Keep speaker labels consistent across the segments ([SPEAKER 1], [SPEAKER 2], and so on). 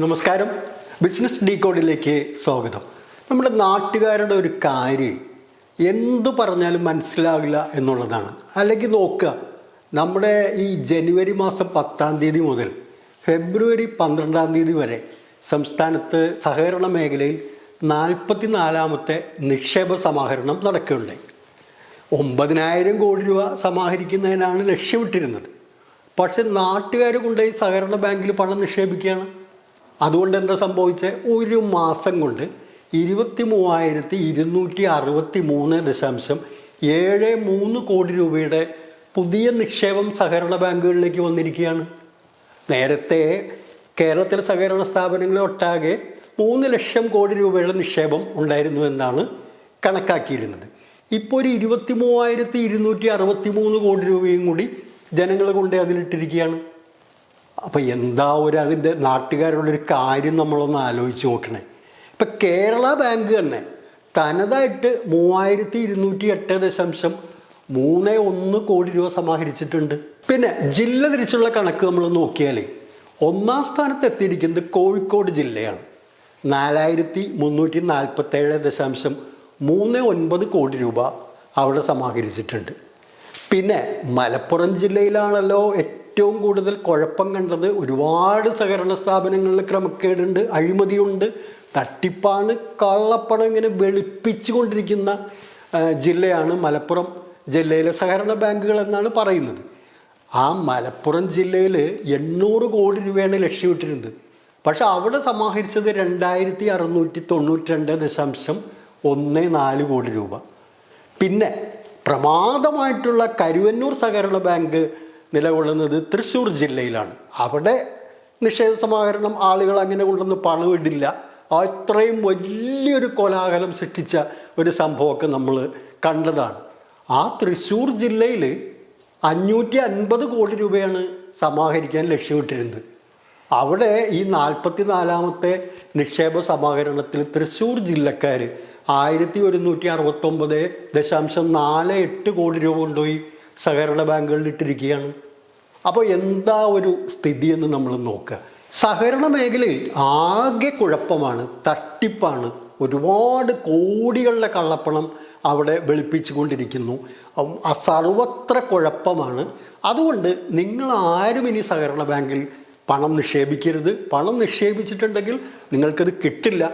[SPEAKER 1] നമസ്കാരം. ബിസിനസ് ഡീകോഡിലേക്ക് സ്വാഗതം. നമ്മുടെ നാട്ടുകാരുടെ ഒരു കാര്യം എന്തു പറഞ്ഞാലും മനസ്സിലാവില്ല എന്നുള്ളതാണ്. അല്ലെങ്കിൽ നോക്കുക നമ്മുടെ ഈ ജനുവരി മാസം പത്താം തീയതി മുതൽ ഫെബ്രുവരി പന്ത്രണ്ടാം തീയതി വരെ സംസ്ഥാനത്ത് സഹകരണ മേഖലയിൽ നാൽപ്പത്തി നാലാമത്തെ നിക്ഷേപ സമാഹരണം നടക്കുകയുണ്ടായി. ഒമ്പതിനായിരം കോടി രൂപ സമാഹരിക്കുന്നതിനാണ് ലക്ഷ്യമിട്ടിരുന്നത്. പക്ഷെ നാട്ടുകാർ കൊണ്ടുപോയി സഹകരണ ബാങ്കിൽ പണം നിക്ഷേപിക്കുകയാണ്. അതുകൊണ്ട് എന്താ സംഭവിച്ചത് ഒരു മാസം കൊണ്ട് ഇരുപത്തി മൂവായിരത്തി ഇരുന്നൂറ്റി അറുപത്തി മൂന്ന് ദശാംശം ഏഴ് മൂന്ന് കോടി രൂപയുടെ പുതിയ നിക്ഷേപം സഹകരണ ബാങ്കുകളിലേക്ക് വന്നിരിക്കുകയാണ്. നേരത്തെ കേരളത്തിലെ സഹകരണ സ്ഥാപനങ്ങളെ ഒട്ടാകെ മൂന്ന് ലക്ഷം കോടി രൂപയുടെ നിക്ഷേപം ഉണ്ടായിരുന്നു എന്നാണ് കണക്കാക്കിയിരുന്നത്. ഇപ്പോൾ ഒരു ഇരുപത്തി മൂവായിരത്തി ഇരുന്നൂറ്റി അറുപത്തി മൂന്ന് കോടി രൂപയും കൂടി ജനങ്ങൾ കൊണ്ട് അതിലിട്ടിരിക്കുകയാണ്. അപ്പം എന്താ ഒരു അതിന്റെ നാട്ടുകാരുള്ളൊരു കാര്യം നമ്മളൊന്ന് ആലോചിച്ച് നോക്കണേ. ഇപ്പം കേരള ബാങ്ക് തന്നെ തനതായിട്ട് മൂവായിരത്തി ഇരുന്നൂറ്റി എട്ട് ദശാംശം മൂന്ന് ഒന്ന് കോടി രൂപ സമാഹരിച്ചിട്ടുണ്ട്. പിന്നെ ജില്ല തിരിച്ചുള്ള കണക്ക് നമ്മൾ നോക്കിയാൽ ഒന്നാം സ്ഥാനത്ത് എത്തിയിരിക്കുന്നത് കോഴിക്കോട് ജില്ലയാണ്. നാലായിരത്തി മുന്നൂറ്റി നാൽപ്പത്തേഴ് ദശാംശം മൂന്ന് ഒൻപത് കോടി രൂപ അവിടെ സമാഹരിച്ചിട്ടുണ്ട്. പിന്നെ മലപ്പുറം ജില്ലയിലാണല്ലോ ഏറ്റവും കൂടുതൽ കുഴപ്പം കണ്ടത് ഒരുപാട് സഹകരണ സ്ഥാപനങ്ങളിൽ ക്രമക്കേടുണ്ട് അഴിമതിയുണ്ട്. തട്ടിപ്പാണ് കള്ളപ്പണം ഇങ്ങനെ വെളുപ്പിച്ചു കൊണ്ടിരിക്കുന്ന ജില്ലയാണ് മലപ്പുറം ജില്ലയിലെ സഹകരണ ബാങ്കുകൾ എന്നാണ് പറയുന്നത്. ആ മലപ്പുറം ജില്ലയിൽ എണ്ണൂറ് കോടി രൂപയാണ് ലക്ഷ്യമിട്ടിട്ടുണ്ട് പക്ഷെ അവിടെ സമാഹരിച്ചത് രണ്ടായിരത്തി അറുന്നൂറ്റി തൊണ്ണൂറ്റി രണ്ട് ദശാംശം ഒന്ന് നാല് കോടി രൂപ. പിന്നെ പ്രമാദമായിട്ടുള്ള കരുവന്നൂർ സഹകരണ ബാങ്ക് നിലകൊള്ളുന്നത് തൃശ്ശൂർ ജില്ലയിലാണ്. അവിടെ നിഷേധ സമാഹരണം ആളുകൾ അങ്ങനെ കൊണ്ടൊന്ന് പണമിടില്ല അത്രയും വലിയൊരു കോലാഹലം സൃഷ്ടിച്ച ഒരു സംഭവമൊക്കെ നമ്മൾ കണ്ടതാണ്. ആ തൃശ്ശൂർ ജില്ലയിൽ അഞ്ഞൂറ്റി അൻപത് കോടി രൂപയാണ് സമാഹരിക്കാൻ ലക്ഷ്യമിട്ടിരുന്നത്. അവിടെ ഈ നാൽപ്പത്തി നാലാമത്തെ നിക്ഷേപ സമാഹരണത്തിൽ തൃശ്ശൂർ ജില്ലക്കാർ ആയിരത്തി ഒരുന്നൂറ്റി അറുപത്തൊമ്പത് ദശാംശം നാല് എട്ട് കോടി രൂപ കൊണ്ടുപോയി. സഹകരണ ബാങ്കുകളിൽ ഇട്ടിരിക്കുകയാണ്. അപ്പോൾ എന്താ ഒരു സ്ഥിതി എന്ന് നമ്മൾ നോക്കുക. സഹകരണ മേഖലയിൽ ആകെ കുഴപ്പമാണ് തട്ടിപ്പാണ്. ഒരുപാട് കോടികളുടെ കള്ളപ്പണം അവിടെ വെളുപ്പിച്ചു കൊണ്ടിരിക്കുന്നു സർവത്ര കുഴപ്പമാണ്. അതുകൊണ്ട് നിങ്ങൾ ആരും ഇനി സഹകരണ ബാങ്കിൽ പണം നിക്ഷേപിക്കരുത്. പണം നിക്ഷേപിച്ചിട്ടുണ്ടെങ്കിൽ നിങ്ങൾക്കത് കിട്ടില്ല.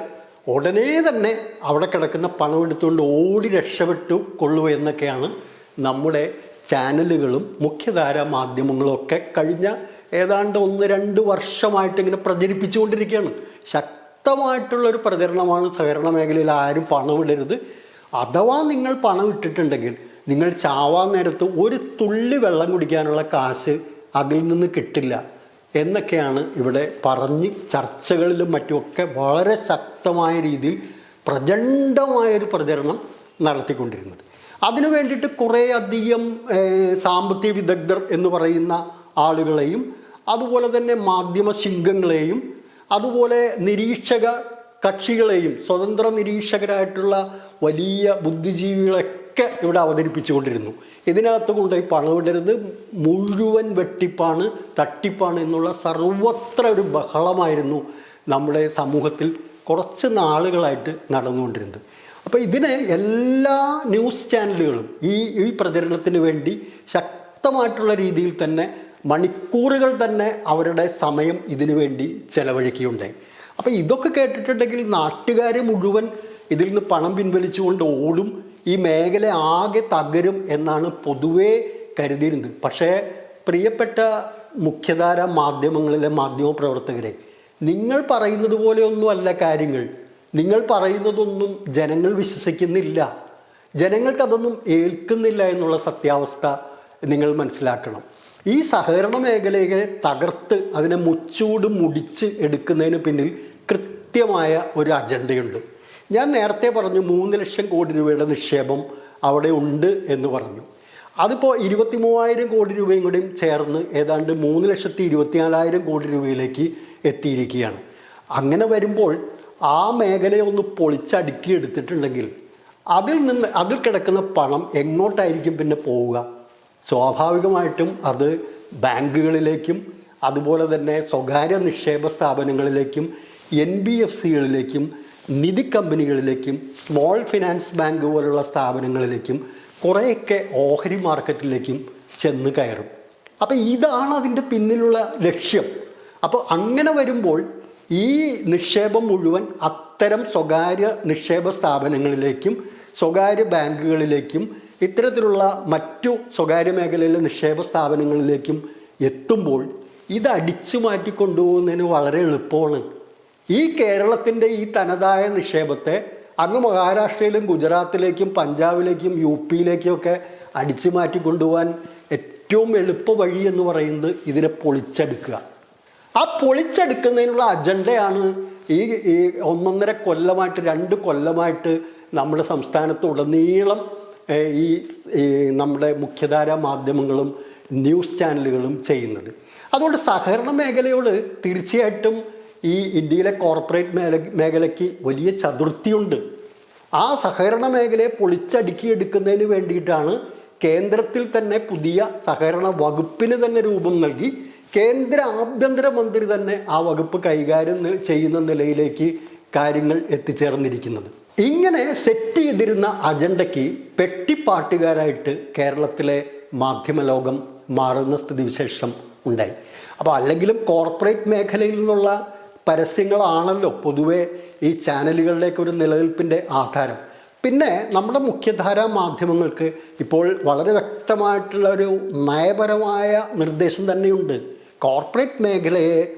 [SPEAKER 1] ഉടനെ തന്നെ അവിടെ കിടക്കുന്ന പണം എടുത്തുകൊണ്ട് ഓടി രക്ഷപ്പെട്ടു കൊള്ളുക എന്നൊക്കെയാണ് നമ്മുടെ ചാനലുകളും മുഖ്യധാര മാധ്യമങ്ങളും ഒക്കെ കഴിഞ്ഞ ഏതാണ്ട് ഒന്ന് രണ്ട് വർഷമായിട്ട് ഇങ്ങനെ പ്രചരിപ്പിച്ചുകൊണ്ടിരിക്കുകയാണ്. ശക്തമായിട്ടുള്ള ഒരു പ്രചരണമാണ് സഹകരണ മേഖലയിൽ ആരും പണമിടരുത് അഥവാ നിങ്ങൾ പണം ഇട്ടിട്ടുണ്ടെങ്കിൽ നിങ്ങൾ ചാവാൻ നേരത്ത് ഒരു തുള്ളി വെള്ളം കുടിക്കാനുള്ള കാശ് അതിൽ നിന്ന് കിട്ടില്ല എന്നൊക്കെയാണ് ഇവിടെ പറഞ്ഞ് ചർച്ചകളിലും മറ്റുമൊക്കെ വളരെ ശക്തമായ രീതിയിൽ പ്രചണ്ഡമായൊരു പ്രചരണം നടത്തിക്കൊണ്ടിരുന്നത്. അതിനു വേണ്ടിയിട്ട് കുറേ അധികം ഏഹ്, സാമ്പത്തിക വിദഗ്ധർ എന്ന് പറയുന്ന ആളുകളെയും അതുപോലെ തന്നെ മാധ്യമ ശിംഗങ്ങളെയും അതുപോലെ നിരീക്ഷക കക്ഷികളെയും സ്വതന്ത്ര നിരീക്ഷകരായിട്ടുള്ള വലിയ ബുദ്ധിജീവികളൊക്കെ ഇവിടെ അവതരിപ്പിച്ചുകൊണ്ടിരുന്നു. ഇതിനകത്ത് കൊണ്ടുപോയി പണമിടരുത് മുഴുവൻ വെട്ടിപ്പാണ് തട്ടിപ്പാണ് എന്നുള്ള സർവത്ര ഒരു ബഹളമായിരുന്നു നമ്മുടെ സമൂഹത്തിൽ കുറച്ച് നാളുകളായിട്ട് നടന്നുകൊണ്ടിരുന്നത്. അപ്പോൾ ഇതിനെ എല്ലാ ന്യൂസ് ചാനലുകളും ഈ ഈ പ്രചരണത്തിന് വേണ്ടി ശക്തമായിട്ടുള്ള രീതിയിൽ തന്നെ മണിക്കൂറുകൾ തന്നെ അവരുടെ സമയം ഇതിനു വേണ്ടി ചെലവഴിക്കുകയുണ്ടായി. അപ്പോൾ ഇതൊക്കെ കേട്ടിട്ടുണ്ടെങ്കിൽ നാട്ടുകാർ മുഴുവൻ ഇതിൽ നിന്ന് പണം പിൻവലിച്ചുകൊണ്ട് ഓടും ഈ മേഖല ആകെ തകരും എന്നാണ് പൊതുവേ കരുതിയിരുന്നത്. പക്ഷേ പ്രിയപ്പെട്ട മുഖ്യധാര മാധ്യമങ്ങളിലെ മാധ്യമ പ്രവർത്തകരെ നിങ്ങൾ പറയുന്നത് പോലെയൊന്നുമല്ല കാര്യങ്ങൾ. നിങ്ങൾ പറയുന്നതൊന്നും ജനങ്ങൾ വിശ്വസിക്കുന്നില്ല. ജനങ്ങൾക്കതൊന്നും ഏൽക്കുന്നില്ല എന്നുള്ള സത്യാവസ്ഥ നിങ്ങൾ മനസ്സിലാക്കണം. ഈ സഹകരണ മേഖലയെ തകർത്ത് അതിനെ മുച്ചൂട് മുടിച്ച് എടുക്കുന്നതിന് പിന്നിൽ കൃത്യമായ ഒരു അജണ്ടയുണ്ട്. ഞാൻ നേരത്തെ പറഞ്ഞു മൂന്ന് ലക്ഷം കോടി രൂപയുടെ നിക്ഷേപം അവിടെ ഉണ്ട് എന്ന് പറഞ്ഞു. അതിപ്പോൾ ഇരുപത്തി മൂവായിരം കോടി രൂപയും കൂടിയും ചേർന്ന് ഏതാണ്ട് മൂന്ന് ലക്ഷത്തി ഇരുപത്തിനാലായിരം കോടി രൂപയിലേക്ക് എത്തിയിരിക്കുകയാണ്. അങ്ങനെ വരുമ്പോൾ ആ മേഖലയെ ഒന്ന് പൊളിച്ചടുക്കി എടുത്തിട്ടുണ്ടെങ്കിൽ അതിൽ നിന്ന് അതിൽ കിടക്കുന്ന പണം എങ്ങോട്ടായിരിക്കും പിന്നെ പോവുക? സ്വാഭാവികമായിട്ടും അത് ബാങ്കുകളിലേക്കും അതുപോലെ തന്നെ സ്വകാര്യ നിക്ഷേപ സ്ഥാപനങ്ങളിലേക്കും എൻ ബി എഫ് സികളിലേക്കും നിധി കമ്പനികളിലേക്കും സ്മോൾ ഫിനാൻസ് ബാങ്ക് പോലുള്ള സ്ഥാപനങ്ങളിലേക്കും കുറേയൊക്കെ ഓഹരി മാർക്കറ്റിലേക്കും ചെന്ന് കയറും. അപ്പോൾ ഇതാണ് അതിന്റെ പിന്നിലുള്ള ലക്ഷ്യം. അപ്പോൾ അങ്ങനെ വരുമ്പോൾ ഈ നിക്ഷേപം മുഴുവൻ അത്തരം സ്വകാര്യ നിക്ഷേപ സ്ഥാപനങ്ങളിലേക്കും സ്വകാര്യ ബാങ്കുകളിലേക്കും ഇത്തരത്തിലുള്ള മറ്റു സ്വകാര്യ മേഖലയിലെ നിക്ഷേപ സ്ഥാപനങ്ങളിലേക്കും എത്തുമ്പോൾ ഇത് അടിച്ചു മാറ്റി കൊണ്ടുപോകുന്നതിന് വളരെ എളുപ്പമാണ്. ഈ കേരളത്തിന്റെ ഈ തനതായ നിക്ഷേപത്തെ അങ്ങ് മഹാരാഷ്ട്രയിലും ഗുജറാത്തിലേക്കും പഞ്ചാബിലേക്കും യു പിയിലേക്കും ഒക്കെ അടിച്ചു മാറ്റി കൊണ്ടുപോകാൻ ഏറ്റവും എളുപ്പ വഴി എന്ന് പറയുന്നത് ഇതിനെ പൊളിച്ചെടുക്കുക. ആ പൊളിച്ചെടുക്കുന്നതിനുള്ള അജണ്ടയാണ് ഈ ഈ ഒന്നൊന്നര കൊല്ലമായിട്ട് രണ്ട് കൊല്ലമായിട്ട് നമ്മുടെ സംസ്ഥാനത്തുടനീളം ഈ നമ്മുടെ മുഖ്യധാര മാധ്യമങ്ങളും ന്യൂസ് ചാനലുകളും ചെയ്യുന്നത്. അതുകൊണ്ട് സഹകരണ മേഖലയോട് തീർച്ചയായിട്ടും ഈ ഇന്ത്യയിലെ കോർപ്പറേറ്റ് മേഖല മേഖലയ്ക്ക് വലിയ ചതുർത്ഥിയുണ്ട്. ആ സഹകരണ മേഖലയെ പൊളിച്ചടുക്കിയെടുക്കുന്നതിന് വേണ്ടിയിട്ടാണ് കേന്ദ്രത്തിൽ തന്നെ പുതിയ സഹകരണ വകുപ്പിന് തന്നെ രൂപം നൽകി കേന്ദ്ര ആഭ്യന്തരമന്ത്രി തന്നെ ആ വകുപ്പ് കൈകാര്യം ചെയ്യുന്ന നിലയിലേക്ക് കാര്യങ്ങൾ എത്തിച്ചേർന്നിരിക്കുന്നത്. ഇങ്ങനെ സെറ്റ് ചെയ്തിരുന്ന അജണ്ടയ്ക്ക് പെട്ടിപ്പാട്ടുകാരായിട്ട് കേരളത്തിലെ മാധ്യമലോകം മാറുന്ന സ്ഥിതിവിശേഷം ഉണ്ടായി. അപ്പോൾ അല്ലെങ്കിലും കോർപ്പറേറ്റ് മേഖലയിൽ നിന്നുള്ള പരസ്യങ്ങളാണല്ലോ പൊതുവേ ഈ ചാനലുകളിലേക്ക് ഒരു നിലനിൽപ്പിന്റെ ആധാരം. പിന്നെ നമ്മുടെ മുഖ്യധാരാ മാധ്യമങ്ങൾക്ക് ഇപ്പോൾ വളരെ വ്യക്തമായിട്ടുള്ള ഒരു നയപരമായ നിർദ്ദേശം തന്നെയുണ്ട്. കോർപ്പറേറ്റ് മേഖലയെ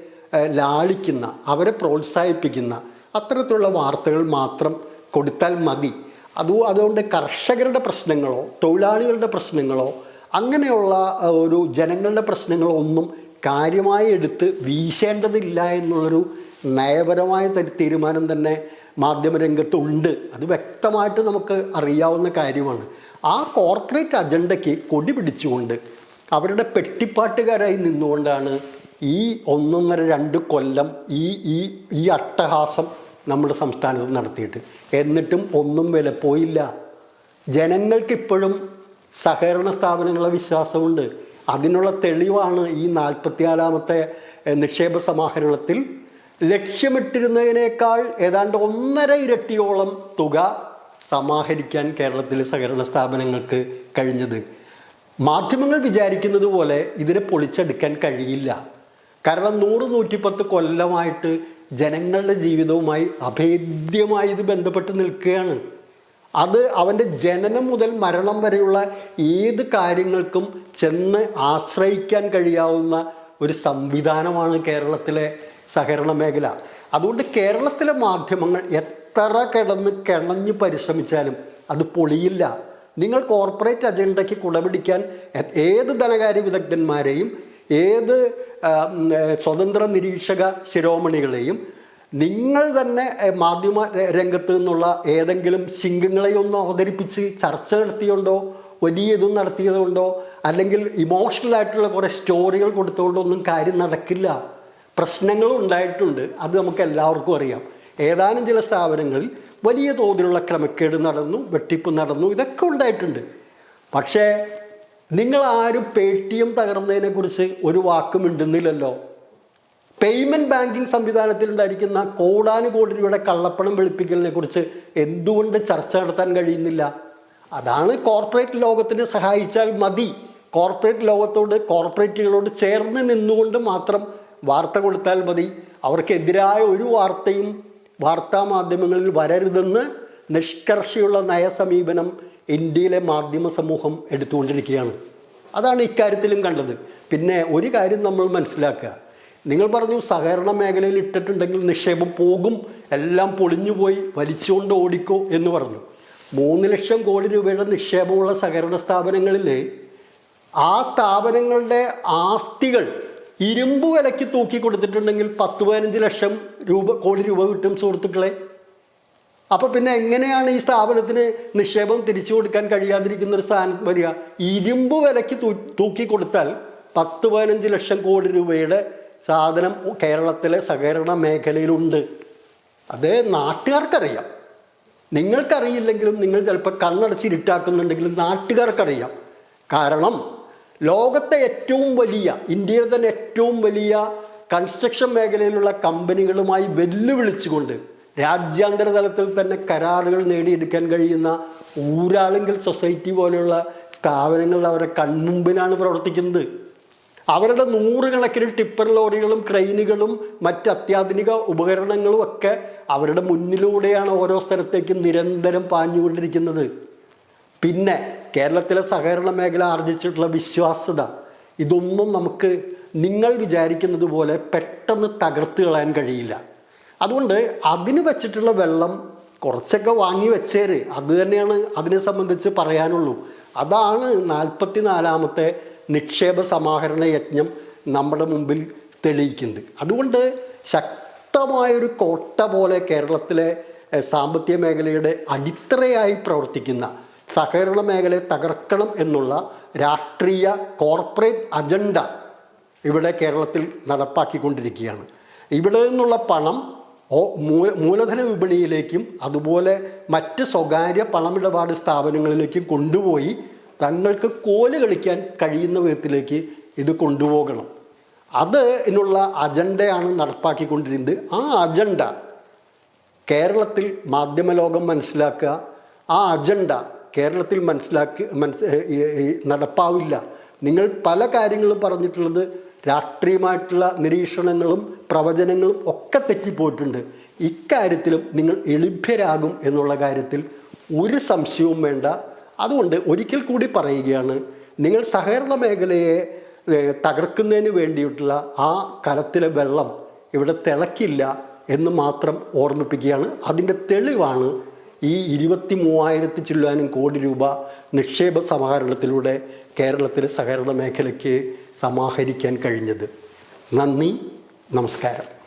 [SPEAKER 1] ലാളിക്കുന്ന അവരെ പ്രോത്സാഹിപ്പിക്കുന്ന അത്തരത്തിലുള്ള വാർത്തകൾ മാത്രം കൊടുത്താൽ മതി. അത് അതുകൊണ്ട് കർഷകരുടെ പ്രശ്നങ്ങളോ തൊഴിലാളികളുടെ പ്രശ്നങ്ങളോ അങ്ങനെയുള്ള ഒരു ജനങ്ങളുടെ പ്രശ്നങ്ങളോ ഒന്നും കാര്യമായി എടുത്ത് വീശേണ്ടതില്ല എന്നുള്ളൊരു നയപരമായ തീരുമാനം തന്നെ മാധ്യമരംഗത്തുണ്ട്. അത് വ്യക്തമായിട്ട് നമുക്ക് അറിയാവുന്ന കാര്യമാണ്. ആ കോർപ്പറേറ്റ് അജണ്ടയ്ക്ക് കൊടി പിടിച്ചുകൊണ്ട് അവരുടെ പെട്ടിപ്പാട്ടുകാരായി നിന്നുകൊണ്ടാണ് ഈ ഒന്നൊന്നര രണ്ട് കൊല്ലം ഈ ഈ ഈ അട്ടഹാസം നമ്മുടെ സംസ്ഥാനത്ത് നടത്തിയിട്ട്. എന്നിട്ടും ഒന്നും വില പോയില്ല. ജനങ്ങൾക്കിപ്പോഴും സഹകരണ സ്ഥാപനങ്ങളെ വിശ്വാസമുണ്ട്. അതിനുള്ള തെളിവാണ് ഈ നാൽപ്പത്തിനാലാമത്തെ നിക്ഷേപ സമാഹരണത്തിൽ. ലക്ഷ്യമിട്ടിരുന്നതിനേക്കാൾ ഏതാണ്ട് ഒന്നര ഇരട്ടിയോളം തുക സമാഹരിക്കാൻ കേരളത്തിലെ സഹകരണ സ്ഥാപനങ്ങൾക്ക് കഴിഞ്ഞത്. മാധ്യമങ്ങൾ വിചാരിക്കുന്നത് പോലെ ഇതിനെ പൊളിച്ചെടുക്കാൻ കഴിയില്ല. കാരണം നൂറ് നൂറ്റിപ്പത്ത് കൊല്ലമായിട്ട് ജനങ്ങളുടെ ജീവിതവുമായി അഭേദ്യമായി ഇത് ബന്ധപ്പെട്ട് നിൽക്കുകയാണ്. അത് അവന്റെ ജനനം മുതൽ മരണം വരെയുള്ള ഏത് കാര്യങ്ങൾക്കും ചെന്ന് ആശ്രയിക്കാൻ കഴിയാവുന്ന ഒരു സംവിധാനമാണ് കേരളത്തിലെ സഹകരണ മേഖല. അതുകൊണ്ട് കേരളത്തിലെ മാധ്യമങ്ങൾ എത്ര കിടന്ന് കിണഞ്ഞ് പരിശ്രമിച്ചാലും അത് പൊളിയില്ല. നിങ്ങൾ കോർപ്പറേറ്റ് അജണ്ടയ്ക്ക് കുടപിടിക്കാൻ ഏത് ധനകാര്യ വിദഗ്ധന്മാരെയും ഏത് സ്വതന്ത്ര നിരീക്ഷക ശിരോമണികളെയും നിങ്ങൾ തന്നെ മാധ്യമ രംഗത്ത് നിന്നുള്ള ഏതെങ്കിലും ശിങ്കങ്ങളെയൊന്നും അവതരിപ്പിച്ച് ചർച്ച നടത്തിയുണ്ടോ വലിയ ഇതും നടത്തിയതുകൊണ്ടോ അല്ലെങ്കിൽ ഇമോഷണൽ ആയിട്ടുള്ള കുറേ സ്റ്റോറികൾ കൊടുത്തുകൊണ്ടൊന്നും കാര്യം നടക്കില്ല. പ്രശ്നങ്ങളും ഉണ്ടായിട്ടുണ്ട്. അത് നമുക്ക് എല്ലാവർക്കും അറിയാം. ഏതാനും ചില സ്ഥാപനങ്ങളിൽ വലിയ തോതിലുള്ള ക്രമക്കേട് നടന്നു വെട്ടിപ്പ് നടന്നു ഇതൊക്കെ ഉണ്ടായിട്ടുണ്ട്. പക്ഷേ നിങ്ങൾ ആരും പേ ടി എം തകർന്നതിനെക്കുറിച്ച് ഒരു വാക്കും ഉണ്ടെന്നില്ലല്ലോ പേയ്മെന്റ് ബാങ്കിങ് സംവിധാനത്തിൽ ഉണ്ടായിരിക്കുന്ന കോടാനുകോടി രൂപയുടെ കള്ളപ്പണം വെളുപ്പിക്കലിനെ കുറിച്ച് എന്തുകൊണ്ട് ചർച്ച നടത്താൻ കഴിയുന്നില്ല? അതാണ് കോർപ്പറേറ്റ് ലോകത്തിന് സഹായിച്ചാൽ മതി. കോർപ്പറേറ്റ് ലോകത്തോട് കോർപ്പറേറ്റുകളോട് ചേർന്ന് നിന്നുകൊണ്ട് മാത്രം വാർത്ത കൊടുത്താൽ മതി. അവർക്കെതിരായ ഒരു വാർത്തയും വാർത്താ മാധ്യമങ്ങളിൽ വരരുതെന്ന് നിഷ്കർഷയുള്ള നയസമീപനം ഇന്ത്യയിലെ മാധ്യമ സമൂഹം എടുത്തുകൊണ്ടിരിക്കുകയാണ്. അതാണ് ഇക്കാര്യത്തിലും കണ്ടത്. പിന്നെ ഒരു കാര്യം നമ്മൾ മനസ്സിലാക്കുക. നിങ്ങൾ പറഞ്ഞു സഹകരണ മേഖലയിൽ ഇട്ടിട്ടുണ്ടെങ്കിൽ നിക്ഷേപം പോകും എല്ലാം പൊളിഞ്ഞുപോയി വലിച്ചുകൊണ്ട് ഓടിക്കോ എന്ന് പറഞ്ഞു. മൂന്ന് ലക്ഷം കോടി രൂപയുടെ നിക്ഷേപമുള്ള സഹകരണ സ്ഥാപനങ്ങളിൽ ആ സ്ഥാപനങ്ങളുടെ ആസ്തികൾ ഇരുമ്പ് വിലയ്ക്ക് തൂക്കി കൊടുത്തിട്ടുണ്ടെങ്കിൽ പത്ത് പതിനഞ്ച് ലക്ഷം രൂപ കോടി രൂപ കിട്ടും സുഹൃത്തുക്കളെ. അപ്പോൾ പിന്നെ എങ്ങനെയാണ് ഈ സ്ഥാപനത്തിന് നിക്ഷേപം തിരിച്ചു കൊടുക്കാൻ കഴിയാതിരിക്കുന്ന ഒരു സ്ഥാനത്ത് വരിക? ഇരുമ്പ് വിലയ്ക്ക് തൂക്കി കൊടുത്താൽ പത്ത് പതിനഞ്ച് ലക്ഷം കോടി രൂപയുടെ സാധനം കേരളത്തിലെ സഹകരണ മേഖലയിലുണ്ട്. അത് നാട്ടുകാർക്കറിയാം. നിങ്ങൾക്കറിയില്ലെങ്കിലും നിങ്ങൾ ചിലപ്പോൾ കണ്ണടച്ച് ഇരുട്ടാക്കുന്നുണ്ടെങ്കിലും നാട്ടുകാർക്കറിയാം. കാരണം ലോകത്തെ ഏറ്റവും വലിയ ഇന്ത്യയിലെ തന്നെ ഏറ്റവും വലിയ കൺസ്ട്രക്ഷൻ മേഖലയിലുള്ള കമ്പനികളുമായി വെല്ലുവിളിച്ചുകൊണ്ട് രാജ്യാന്തര തലത്തിൽ തന്നെ കരാറുകൾ നേടിയെടുക്കാൻ കഴിയുന്ന ഊരാളുങ്കൽ സൊസൈറ്റി പോലെയുള്ള സ്ഥാപനങ്ങൾ അവരുടെ കൺമുമ്പിലാണ് പ്രവർത്തിക്കുന്നത്. അവരുടെ നൂറുകണക്കിന് ടിപ്പർ ലോറികളും ക്രെയിനുകളും മറ്റ് അത്യാധുനിക ഉപകരണങ്ങളും ഒക്കെ അവരുടെ മുന്നിലൂടെയാണ് ഓരോ സ്ഥലത്തേക്കും നിരന്തരം പാഞ്ഞുകൊണ്ടിരിക്കുന്നത്. പിന്നെ കേരളത്തിലെ സഹകരണ മേഖല ആർജിച്ചിട്ടുള്ള വിശ്വാസ്യത ഇതൊന്നും നമുക്ക് നിങ്ങൾ വിചാരിക്കുന്നത് പോലെ പെട്ടെന്ന് തകർത്ത് കളയാൻ കഴിയില്ല. അതുകൊണ്ട് അതിന് വെച്ചിട്ടുള്ള വെള്ളം കുറച്ചൊക്കെ വാങ്ങി വെച്ചേര്. അത് തന്നെയാണ് അതിനെ സംബന്ധിച്ച് പറയാനുള്ളൂ. അതാണ് നാൽപ്പത്തി നാലാമത്തെ നിക്ഷേപ സമാഹരണ യജ്ഞം നമ്മുടെ മുമ്പിൽ തെളിയിക്കുന്നത്. അതുകൊണ്ട് ശക്തമായൊരു കോട്ട പോലെ കേരളത്തിലെ സാമ്പത്തിക മേഖലയുടെ അടിത്തറയായി പ്രവർത്തിക്കുന്ന സഹകരണ മേഖലയെ തകർക്കണം എന്നുള്ള രാഷ്ട്രീയ കോർപ്പറേറ്റ് അജണ്ട ഇവിടെ കേരളത്തിൽ നടപ്പാക്കിക്കൊണ്ടിരിക്കുകയാണ്. ഇവിടെ നിന്നുള്ള പണം മൂലധന വിപണിയിലേക്കും അതുപോലെ മറ്റ് സ്വകാര്യ പണമിടപാട് സ്ഥാപനങ്ങളിലേക്കും കൊണ്ടുപോയി തങ്ങൾക്ക് കോൽ കളിക്കാൻ കഴിയുന്ന വിധത്തിലേക്ക് ഇത് കൊണ്ടുപോകണം. അത് ഇതിനുള്ള അജണ്ടയാണ് നടപ്പാക്കിക്കൊണ്ടിരുന്നത്. ആ അജണ്ട കേരളത്തിൽ മാധ്യമലോകം മനസ്സിലാക്കുക. ആ അജണ്ട കേരളത്തിൽ മനസ്സിലാക്കി നടപ്പാവില്ല. നിങ്ങൾ പല കാര്യങ്ങളും പറഞ്ഞിട്ടുള്ളത് രാഷ്ട്രീയമായിട്ടുള്ള നിരീക്ഷണങ്ങളും പ്രവചനങ്ങളും ഒക്കെ തെറ്റിപ്പോയിട്ടുണ്ട്. ഇക്കാര്യത്തിലും നിങ്ങൾ എളിഭ്യരാകും എന്നുള്ള കാര്യത്തിൽ ഒരു സംശയവും വേണ്ട. അതുകൊണ്ട് ഒരിക്കൽ കൂടി പറയുകയാണ് നിങ്ങൾ സഹകരണ മേഖലയെ തകർക്കുന്നതിന് വേണ്ടിയിട്ടുള്ള ആ കലത്തിലെ വെള്ളം ഇവിടെ തിളക്കില്ല എന്ന് മാത്രം ഓർമ്മിപ്പിക്കുകയാണ്. അതിന്റെ തെളിവാണ് ഈ ഇരുപത്തി മൂവായിരത്തി ചില്ലാനും കോടി രൂപ നിക്ഷേപ സമാഹരണത്തിലൂടെ കേരളത്തിലെ സഹകരണ മേഖലയ്ക്ക് സമാഹരിക്കാൻ കഴിഞ്ഞത്. നന്ദി നമസ്കാരം.